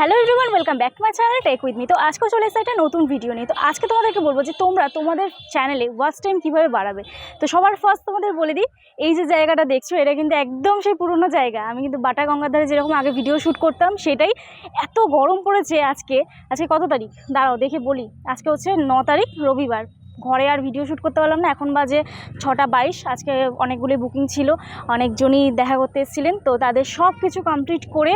Hello everyone, welcome back to my channel tech with me. তো আজকে চলে এসে একটা নতুন ভিডিও নিয়ে। তো আজকে তোমাদেরকে বলব যে তোমরা তোমাদের চ্যানেলে ওয়াচ টাইম কীভাবে বাড়াবে? তো সবার ফার্স্ট তোমাদের বলে দিই, এই যে জায়গাটা দেখছ, এটা কিন্তু একদম সেই পুরনো জায়গা। আমি কিন্তু বাটা গঙ্গার ধারে যেরকম আগে ভিডিও শ্যুট করতাম, সেটাই এত গরম পড়েছে আজকে। আজকে কত তারিখ? দাঁড়াও, দেখে বলি। আজকে হচ্ছে ন তারিখ, রবিবার। ঘরে আর ভিডিও শ্যুট করতে পারলাম না। এখন বাজে ছটা বাইশ, আজকে অনেকগুলি বুকিং ছিল, অনেকজনই দেখা করতে এসেছিলেন, তো তাদের সব কিছু কমপ্লিট করে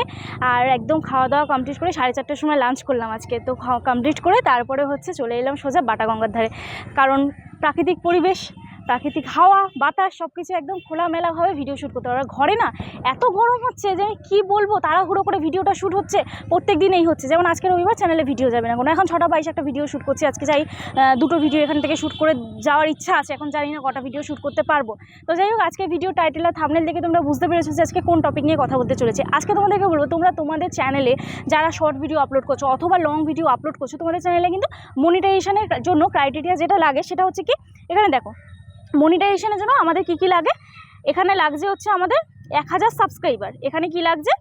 আর একদম খাওয়া দাওয়া কমপ্লিট করে সাড়ে চারটার সময় লাঞ্চ করলাম আজকে। তো কমপ্লিট করে তারপরে হচ্ছে চলে এলাম সোজা বাটা গঙ্গার ধারে। কারণ প্রাকৃতিক পরিবেশ প্রাকৃতিক হাওয়া, বাতাস সব কিছু একদম খোলামেলাভাবে ভিডিও শ্যুট করতে পারবে ঘরে না এত গরম হচ্ছে যে কী বলব, তাড়াহুড়ো করে ভিডিওটা শ্যুট হচ্ছে, প্রত্যেক দিনেই হচ্ছে। যেমন আজকে রবিবার চ্যানেলে ভিডিও যাবে না কোনো। এখন ছটা বাইশ একটা ভিডিও শ্যুট করছি, আজকে যাই দুটো ভিডিও এখান থেকে শ্যুট করে যাওয়ার ইচ্ছা আছে। এখন জানি না কটা ভিডিও শ্যুট করতে পারব। তো যাই হোক আজকে ভিডিও টাইটেল আর থামনেল দেখে তোমরা বুঝতে পেরেছ যে আজকে কোন টপিক নিয়ে কথা বলতে চলেছে। আজকে তোমাদেরকে বলব, তোমরা তোমাদের চ্যানেলে যারা শর্ট ভিডিও আপলোড করছ অথবা লং ভিডিও আপলোড করছ, তোমাদের চ্যানেলে কিন্তু মনিটাইজেশনের জন্য ক্রাইটেরিয়া যেটা লাগে সেটা হচ্ছে কি, এখানে দেখো মনিটাইজেশনের জন্য আমাদের কি কি লাগে? এখানে লাগছে হচ্ছে আমাদের এক হাজার সাবস্ক্রাইবার এখানে কি লাগছে?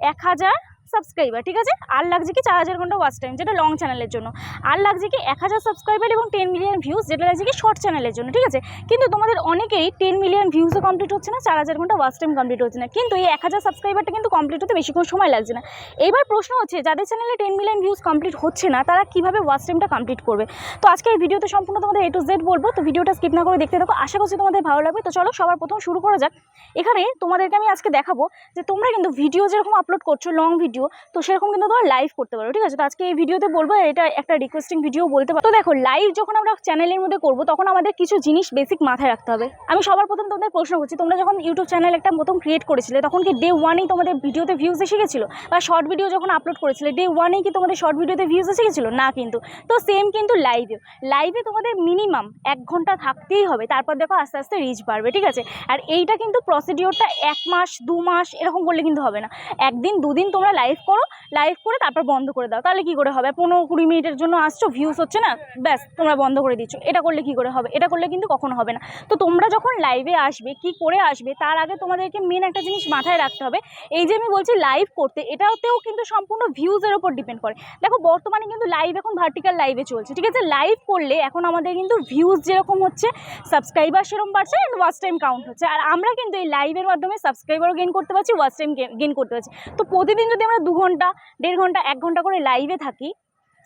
এক হাজার সাবস্ক্রাইবার ঠিক আছে? আর লাগছে কি চার হাজার ঘণ্টা ওয়াচ টাইম যেটা লং চ্যানেলের জন্য। আর লাগছে কি এক হাজার সাবস্ক্রাইবার এবং টেন মিলিয়ন ভিউজ যেটা লাগছে কি শর্ট চ্যানেলের জন্য, ঠিক আছে? কিন্তু তোমাদের অনেকেই টেন মিলিয়ন ভিউজও কমপ্লিট হচ্ছে না, চার হাজার ঘণ্টা ওয়াচ টাইম কমপ্লিট হচ্ছে না। কিন্তু এই এক হাজার সাবস্ক্রাইবারটা কিন্তু কমপ্লিট হতে বেশিক্ষণ সময় লাগছে না। এইবার প্রশ্ন হচ্ছে, যাদের চ্যানেলে টেন মিলিয়ন ভিউজ কমপ্লিট হচ্ছে না, তারা কীভাবে ওয়াচ টাইমটা কমপ্লিট করবে? তো আজকে এই ভিডিওতে সম্পূর্ণ তোমাদের এ টু জেড বলব, তো ভিডিওটা স্কিপ না করে দেখতে থাকো। আশা করছি তোমাদের ভালো লাগবে। তো চলো, সবার প্রথম শুরু করা যাক। এখানে তোমাদেরকে আমি আজকে দেখাবো যে তোমরা কিন্তু ভিডিও যেরকম আপলোড করছ লং ভিডিও তো সেরকম কিন্তু তোমরা লাইভ করতে পারো, ঠিক আছে? তো আজকে এই ভিডিওতে বলব এটা একটা রিকোয়েস্টিং ভিডিও বলতে পারো। তো দেখো লাইভ যখন আমরা চ্যানেলের মধ্যে করব, তখন আমাদের কিছু জিনিস বেসিক মাথায় রাখতে হবে। আমি সবার প্রথম তোমাদের প্রশ্ন করছি, তোমরা যখন ইউটিউব চ্যানেল একটা প্রথম ক্রিয়েট করেছিলে, তখন কি ডে ওয়ানেই তোমাদের ভিডিওতে ভিউজ এসে গেছিল? বা শর্ট ভিডিও যখন আপলোড করেছিলে ডে ওয়ানেই কি তোমাদের শর্ট ভিডিওতে ভিউজ এসে গেছিল? না কিন্তু। তো সেম কিন্তু লাইভে লাইভে তোমাদের মিনিমাম এক ঘণ্টা থাকতেই হবে, তারপর দেখো আস্তে আস্তে রিচ বাড়বে, ঠিক আছে? আর এইটা কিন্তু প্রসিডিওরটা এক মাস, দু মাস এরকম করলে কিন্তু হবে না। একদিন, দুদিন তোমরা লাইভ করো লাইভ করে তারপর বন্ধ করে দাও। তাহলে কি করে হবে? পনেরো কুড়ি মিনিটের জন্য আসছো ভিউজ হচ্ছে না, ব্যাস, তোমরা বন্ধ করে দিচ্ছ। এটা করলে কি করে হবে? এটা করলে কিন্তু কখনো হবে না। তো তোমরা যখন লাইভে আসবে, কি করে আসবে, তার আগে তোমাদেরকে মেন একটা জিনিস মাথায় রাখতে হবে। এই যে আমি বলছি লাইভ করতে, এটাতেও কিন্তু সম্পূর্ণ ভিউজের ওপর ডিপেন্ড করে। দেখো, বর্তমানে কিন্তু লাইভ এখন ভার্টিক্যাল লাইভে চলছে, ঠিক আছে? লাইভ করলে এখন আমাদের কিন্তু ভিউজ যেরকম হচ্ছে সাবস্ক্রাইবার সেরকম বাড়ছে অ্যান্ড ওয়াচ টাইম কাউন্ট হচ্ছে। আর আমরা কিন্তু এই লাইভের মাধ্যমে সাবস্ক্রাইবারও গেন করতে পারছি ওয়াচ টাইম গেন করতে পারছি। তো প্রতিদিন যদি আমরা দু ঘণ্টা, দেড় ঘণ্টা, এক ঘণ্টা করে লাইভে থাকি।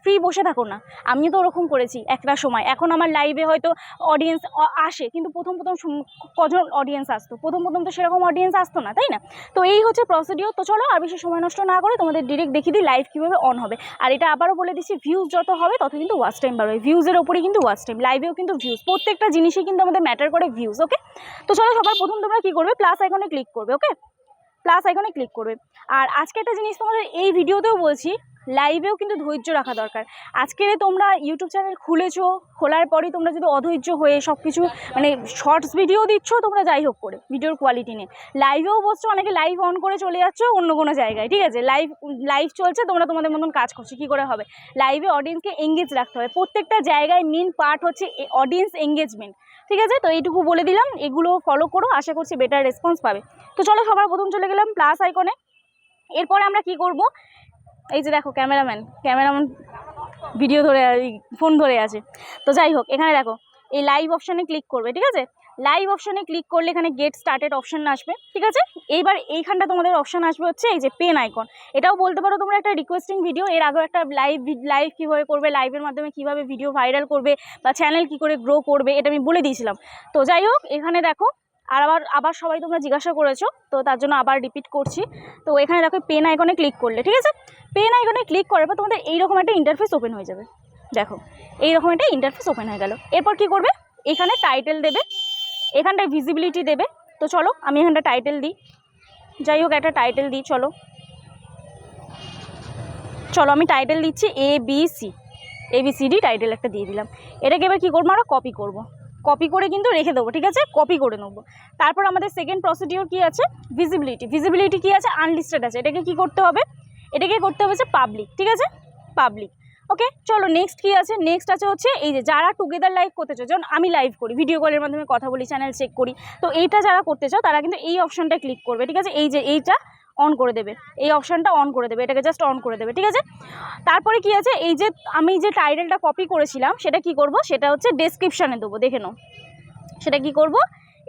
ফ্রি বসে থাকো না। আমিও তো ওরকম করেছি একটা সময়। এখন আমার লাইভে হয়তো অডিয়েন্স আসে, কিন্তু প্রথম প্রথম কজন অডিয়েন্স আসতো? প্রথম প্রথম তো সেরকম অডিয়েন্স আসতো না, তাই না? তো এই হচ্ছে প্রসিডিওর তো চলো আর বেশি সময় নষ্ট না করে তোমাদের ডিরেক্ট দেখিয়ে দিই লাইভ কীভাবে অন হবে। আর এটা আবারও বলে দিচ্ছি ভিউজ যত হবে তত কিন্তু ওয়াচ টাইম বাড়বে। ভিউজের ওপরেই কিন্তু ওয়াচ টাইম লাইভেও কিন্তু ভিউজ প্রত্যেকটা জিনিসই কিন্তু আমাদের ম্যাটার করে ভিউজ ওকে তো চলো সবার প্রথম তোমরা কী করবে? প্লাস আইকনে ক্লিক করবে ওকে প্লাস আইকনে ক্লিক করবে। আর আজকে একটা জিনিস তোমাদের এই ভিডিওতেও বলছি লাইভেও কিন্তু ধৈর্য রাখা দরকার। আজকে তোমরা ইউটিউব চ্যানেল খুলেছো, খোলার পরই তোমরা যদি অধৈর্য হয়ে সব কিছু মানে শর্টস ভিডিও দিচ্ছ, তোমরা যাই হোক করে ভিডিওর কোয়ালিটি নিয়ে। লাইভেও বসছো, অনেকে লাইভ অন করে চলে যাচ্ছ অন্য কোনো জায়গায়, ঠিক আছে? লাইভ লাইভ চলছে, তোমরা তোমাদের মতন কাজ করছ, কী করে হবে? লাইভে অডিয়েন্সকে এঙ্গেজ রাখতে হবে। প্রত্যেকটা জায়গায় মেন পার্ট হচ্ছে অডিয়েন্স এঙ্গেজমেন্ট ঠিক আছে? তো এইটুকু বলে দিলাম, এগুলো ফলো করো, আশা করছি বেটার রেসপন্স পাবে। তো চলো, সবার প্রথম চলে গেলাম প্লাস আইকনে এরপরে আমরা কি করব? এই যে দেখো ক্যামেরাম্যান ক্যামেরাম্যান ভিডিও ধরে ফোন ধরে আছে। তো যাই হোক, এখানে দেখো, এই লাইভ অপশানে ক্লিক করবে, ঠিক আছে? লাইভ অপশানে ক্লিক করলে এখানে গেট স্টার্টেড অপশান আসবে, ঠিক আছে? এইবার এইখানটা তোমাদের অপশান আসবে হচ্ছে এই যে পেন আইকন এটাও বলতে পারো তোমরা একটা রিকোয়েস্টিং ভিডিও এর আগেও একটা লাইভ লাইভ কীভাবে করবে লাইভের মাধ্যমে কীভাবে ভিডিও ভাইরাল করবে, বা চ্যানেল কী করে গ্রো করবে, এটা আমি বলে দিয়েছিলাম। তো যাই হোক, এখানে দেখো আর আবার আবার সবাই তোমরা জিজ্ঞাসা করেছ, তো তার জন্য আবার রিপিট করছি। তো এখানে দেখো পেন আইকনে ক্লিক করলে, ঠিক আছে? পেন আইকনে ক্লিক করার পর তোমাদের এইরকম একটা ইন্টারফেস ওপেন হয়ে যাবে। দেখো, এইরকম একটা ইন্টারফেস ওপেন হয়ে গেল। এরপর কি করবে? এখানে টাইটেল দেবে, এখানটায় ভিজিবিলিটি দেবে। তো চলো, আমি এখানটা টাইটেল দিই। যাই হোক, একটা টাইটেল দিই, চলো। চলো, আমি টাইটেল দিচ্ছি A B C A B C D title একটা দিয়ে দিলাম। এটাকে এবার কী করব আমরা? কপি করব। কপি করে কিন্তু রেখে দেবো, ঠিক আছে? কপি করে নেব। তারপর আমাদের সেকেন্ড প্রসিডিওর কী আছে? ভিজিবিলিটি ভিজিবিলিটি কী আছে? আনলিস্টেড আছে। এটাকে কি করতে হবে? এটাকে করতে হবে হচ্ছে পাবলিক ঠিক আছে? পাবলিক ওকে চলো নেক্সট কী আছে? নেক্সট আছে হচ্ছে এই যে যারা টুগেদার লাইভ করতে চাও, যেমন আমি লাইভ করি ভিডিও কলের মাধ্যমে কথা বলি চ্যানেল চেক করি, তো এইটা যারা করতে চাও, তারা কিন্তু এই অপশনটা ক্লিক করবে, ঠিক আছে? এই যে এইটা অন করে দেবে। এই অপশানটা অন করে দেবে, এটাকে জাস্ট অন করে দেবে, ঠিক আছে? তারপরে কি আছে? এই যে আমি যে টাইটেলটা কপি করেছিলাম, সেটা কি করব? সেটা হচ্ছে ডেসক্রিপশানে দেবো, দেখে নাও। সেটা কি করব?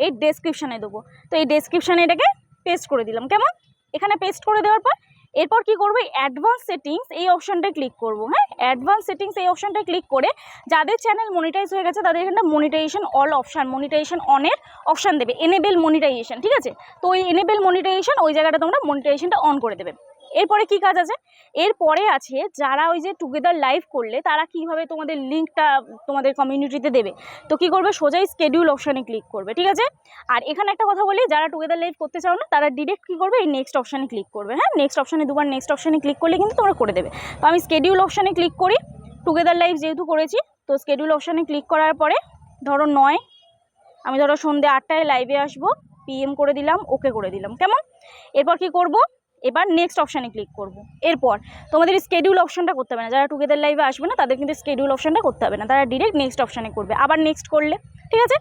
এই ডেসক্রিপশানে দেবো। তো এই ডেসক্রিপশানে এটাকে পেস্ট করে দিলাম, কেমন? এখানে পেস্ট করে দেওয়ার পর এরপর কি করব? অ্যাডভান্স সেটিংস এই অপশানটায় ক্লিক করব হ্যাঁ? অ্যাডভান্স সেটিংস এই অপশানটায় ক্লিক করে যাদের চ্যানেল মনিটাইজ হয়ে গেছে তাদের এখানটা মনিটাইজেশন অল অপশান মনিটাইজেশন অনের অপশান দেবে। এনেবেল মনিটাইজেশন ঠিক আছে? তো ওই এনেবেল মনিটাইজেশন ওই জায়গাটা তোমরা মনিটাইজেশনটা অন করে দেবে। এরপরে কি কাজ আছে? এরপরে আছে যারা ওই যে টুগেদার লাইভ করলে তারা কীভাবে তোমাদের লিঙ্কটা তোমাদের কমিউনিটিতে দেবে? তো কি করবে? সোজাই স্কেডিউল অপশানে ক্লিক করবে, ঠিক আছে? আর এখানে একটা কথা বলি, যারা টুগেদার লাইভ করতে চাও না, তারা ডিরেক্ট কী করবে? এই নেক্সট অপশানে ক্লিক করবে হ্যাঁ? নেক্সট অপশানে দুবার নেক্সট অপশানে ক্লিক করলে কিন্তু তোমরা করে দেবে। তো আমি স্কেডিউল অপশানে ক্লিক করি টুগেদার লাইভ যেহেতু করেছি, তো স্কেডিউল অপশানে ক্লিক করার পরে ধরো নয়, আমি ধরো সন্ধ্যে আটটায় লাইভে আসব পিএম করে দিলাম ওকে করে দিলাম, কেমন? এরপর কি করব? এবার নেক্সট অপশানে ক্লিক করব। এরপর তোমাদের স্কেডিউল অপশানটা করতে হবে না। যারা টুগেদার লাইভে আসবে না, তাদের কিন্তু স্কেডিউল অপশানটা করতে হবে না। তারা ডিরেক্ট নেক্সট অপশানে করবে। আবার নেক্সট করলে, ঠিক আছে?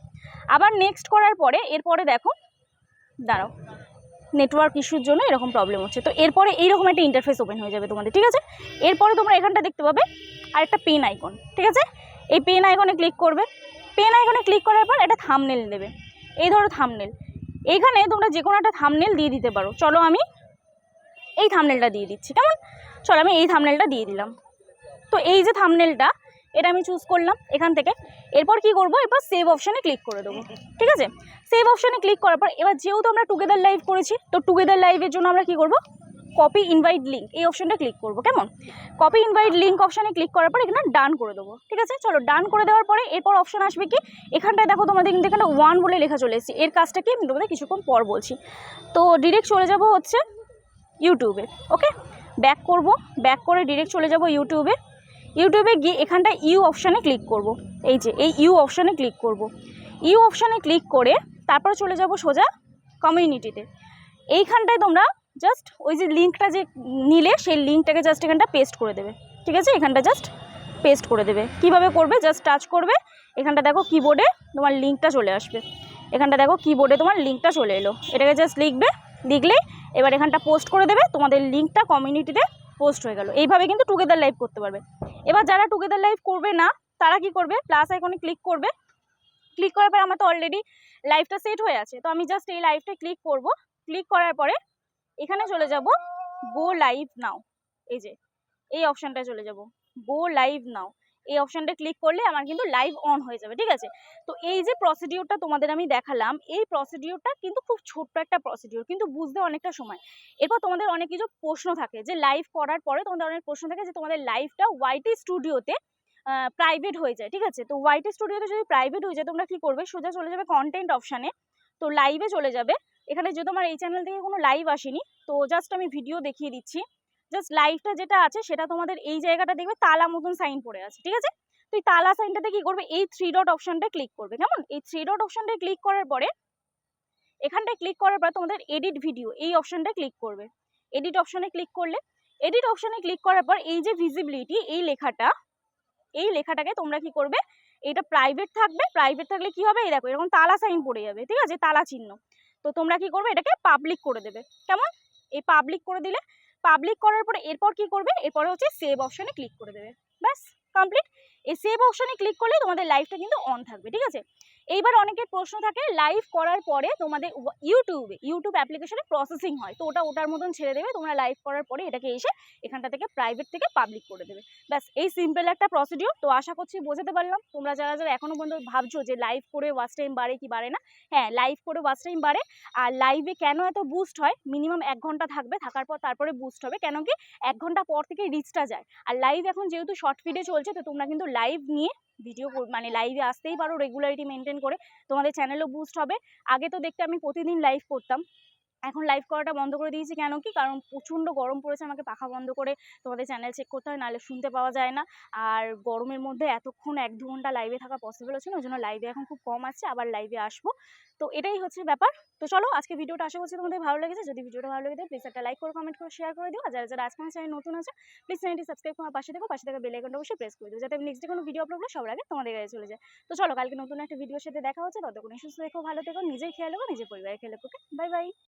আবার নেক্সট করার পরে, এরপরে দেখো, দাঁড়াও নেটওয়ার্ক ইস্যুর জন্য এরকম প্রবলেম হচ্ছে। তো এরপরে এইরকম একটা ইন্টারফেস ওপেন হয়ে যাবে তোমাদের, ঠিক আছে? এরপরে তোমরা এখানটা দেখতে পাবে আর একটা পেন আইকন ঠিক আছে? এই পেন আইকনে ক্লিক করবে। পেন আইকনে ক্লিক করার পর একটা থামনেল দেবে। এই ধরো থামনেল এইখানে তোমরা যে কোনো একটা থামনেল দিয়ে দিতে পারো। চলো আমি এই থামনেলটা দিয়ে দিচ্ছি। কেমন? চলো, আমি এই থামনেলটা দিয়ে দিলাম। তো এই যে থামনেলটা এটা আমি চুজ করলাম এখান থেকে। এরপর কি করব? এরপর সেভ অপশানে ক্লিক করে দেবো। ঠিক আছে? সেভ অপশানে ক্লিক করার পর, এবার যেহেতু আমরা টুগেদার লাইভ করেছি, তো টুগেদার লাইভের জন্য আমরা কি করব? কপি ইনভাইট লিঙ্ক এই অপশানটা ক্লিক করব। কেমন? কপি ইনভাইট লিঙ্ক অপশানে ক্লিক করার পর এখানে ডান করে দেবো। ঠিক আছে? চলো ডান করে দেওয়ার পরে এরপর অপশান আসবে কি? এখানটায় দেখো তোমাদের কিন্তু এখানে ওয়ান বলে লেখা চলে এসেছে। এর কাজটা কি? আমি তোমাদের কিছুক্ষণ পর বলছি। তো ডিরেক্ট চলে যাব হচ্ছে ইউটিউবে ওকে ব্যাক করব ব্যাক করে ডিরেক্ট চলে যাব ইউটিউবে ইউটিউবে গিয়ে এখানটা ইউ অপশানে ক্লিক করব। এই যে, এই ইউ অপশানে ক্লিক করব। ইউ অপশানে ক্লিক করে তারপর চলে যাব সোজা কমিউনিটিতে এইখানটায় তোমরা জাস্ট ওই যে লিঙ্কটা যে নিলে, সেই লিঙ্কটাকে জাস্ট এখানটা পেস্ট করে দেবে। ঠিক আছে? এখানটা জাস্ট পেস্ট করে দেবে। কীভাবে করবে? জাস্ট টাচ করবে। এখানটা দেখো কিবোর্ডে তোমার লিঙ্কটা চলে আসবে। এখানটা দেখো কিবোর্ডে তোমার লিঙ্কটা চলে এলো। এটাকে জাস্ট লিখবে। লিখলেই এবার এখানটা পোস্ট করে দেবে, তোমাদের লিঙ্কটা কমিউনিটিতে পোস্ট হয়ে গেল। এইভাবে কিন্তু টুগেদার লাইভ করতে পারবে। এবার যারা টুগেদার লাইভ করবে না, তারা কি করবে? প্লাস আইকনে ক্লিক করবে। ক্লিক করার পর আমার তো অলরেডি লাইভটা সেট হয়ে আছে, তো আমি জাস্ট এই লাইভটা ক্লিক করব। ক্লিক করার পরে এখানে চলে যাব গো লাইভ নাও এই যে, এই অপশানটায় চলে যাব গো লাইভ নাও এই অপশানটা ক্লিক করলে আমার কিন্তু লাইভ অন হয়ে যাবে, ঠিক আছে? তো এই যে প্রসিডিওরটা তোমাদের আমি দেখালাম, এই প্রসিডিওরটা কিন্তু খুব ছোট্ট একটা প্রসিডিওর কিন্তু বুঝতে অনেকটা সময়। এরপর তোমাদের অনেক কিছু প্রশ্ন থাকে, যে লাইভ করার পরে তোমাদের অনেক প্রশ্ন থাকে যে তোমাদের লাইভটা ওয়াইটি স্টুডিওতে প্রাইভেট হয়ে যায়, ঠিক আছে? তো ওয়াইটি স্টুডিওতে যদি প্রাইভেট হয়ে যায়, তোমরা কি করবে? সোজা চলে যাবে কন্টেন্ট অপশানে তো লাইভে চলে যাবে। এখানে যেহেতু আমার এই চ্যানেল থেকে কোনো লাইভ আসেনি, তো জাস্ট আমি ভিডিও দেখিয়ে দিচ্ছি। জাস্ট লাইফটা যেটা আছে, সেটা তোমাদের এই জায়গাটা দেখবে তালা মতন সাইন পড়ে আছে, ঠিক আছে? তো এই তালা সাইনটাতে কি করবে? এই থ্রি ডট অপশানটা ক্লিক করবে, কেমন? এই থ্রি ডট অপশনটা ক্লিক করার পরে, এখানটায় ক্লিক করার পর তোমাদের এডিট ভিডিও এই অপশানটা ক্লিক করবে। এডিট অপশানে ক্লিক করলে এডিট অপশানে ক্লিক করার পর এই যে ভিজিবিলিটি এই লেখাটা, এই লেখাটাকে তোমরা কি করবে? এটা প্রাইভেট থাকবে প্রাইভেট থাকলে কি হবে? এই দেখো, এরকম তালা সাইন পড়ে যাবে, ঠিক আছে? তালা চিহ্ন। তো তোমরা কি করবে? এটাকে পাবলিক করে দেবে, কেমন? এই পাবলিক করে দিলে পাবলিক করার পরে এরপর কি করবে? এরপরে হচ্ছে সেভ অপশানে ক্লিক করে দেবে। ব্যাস কমপ্লিট এই সেভ অপশানে ক্লিক করলে তোমাদের লাইভটা কিন্তু অন থাকবে, ঠিক আছে? এইবার অনেকের প্রশ্ন থাকে লাইভ করার পরে তোমাদের ইউটিউবে ইউটিউব অ্যাপ্লিকেশনে প্রসেসিং হয়। তো ওটা ওটার মতন ছেড়ে দেবে, তোমরা লাইভ করার পরে এটাকে এসে এখানটা থেকে প্রাইভেট থেকে পাবলিক করে দেবে। ব্যাস, এই সিম্পল একটা প্রসিডিওর তো আশা করছি বোঝাতে পারলাম। তোমরা যারা যারা এখনও পর্যন্ত ভাবছ যে লাইভ করে ওয়াচ টাইম বাড়ে কি বাড়ে না হ্যাঁ লাইভ করে ওয়াচ টাইম বাড়ে। আর লাইভে কেন এত বুস্ট হয়? মিনিমাম এক ঘণ্টা থাকবে, থাকার পর তারপরে বুস্ট হবে। কেন কি, এক ঘণ্টা পর থেকে রিচটা যায়। আর লাইভ এখন যেহেতু শর্ট ফিডে চলছে, তো তোমরা কিন্তু লাইভ নিয়ে ভিডিও মানে লাইভে আসতেই পারো রেগুলারিটি মেনটেন করে। তোমাদের চ্যানেলও বুস্ট হবে। আগে তো দেখতে আমি প্রতিদিন লাইভ করতাম। এখন লাইভ করাটা বন্ধ করে দিয়েছি কেন কি? কারণ প্রচণ্ড গরম পড়েছে, আমাকে পাখা বন্ধ করে তোমাদের চ্যানেল চেক করতে হয়, নাহলে শুনতে পাওয়া যায় না। আর গরমের মধ্যে এতক্ষণ এক দু ঘণ্টা লাইভে থাকা পসিবল হচ্ছে না, ওই জন্য লাইভে এখন খুব কম আসছে আবার লাইভে আসব। তো এটাই হচ্ছে ব্যাপার। তো চলো, আজকে ভিডিওটা আশা করছি তোমাদের ভালো লেগেছে। যদি ভিডিওটা ভালো লেগে প্লিজ একটা লাইক করে কমেন্ট করে শেয়ার করে দিও। আর যারা যারা আজকে চ্যানেল নতুন আছে প্লিজ চ্যানেলটি সাবস্ক্রাইব করে আমার পাশে দেখো পাশে থাকা বেল আইকনটা অবশ্যই প্রেস করে দিও, যাতে নেক্সট কোনো ভিডিও আপলোড করলে সবার আগে তোমাদের কাছে চলে যায়। তো চলো, কালকে নতুন একটা ভিডিওর সাথে দেখা হচ্ছে। ততক্ষণ সুস্থ দেখো ভালো থেকো, নিজের খেয়াল রেখো, নিজের পরিবারের খেয়াল রেখো বাই বাই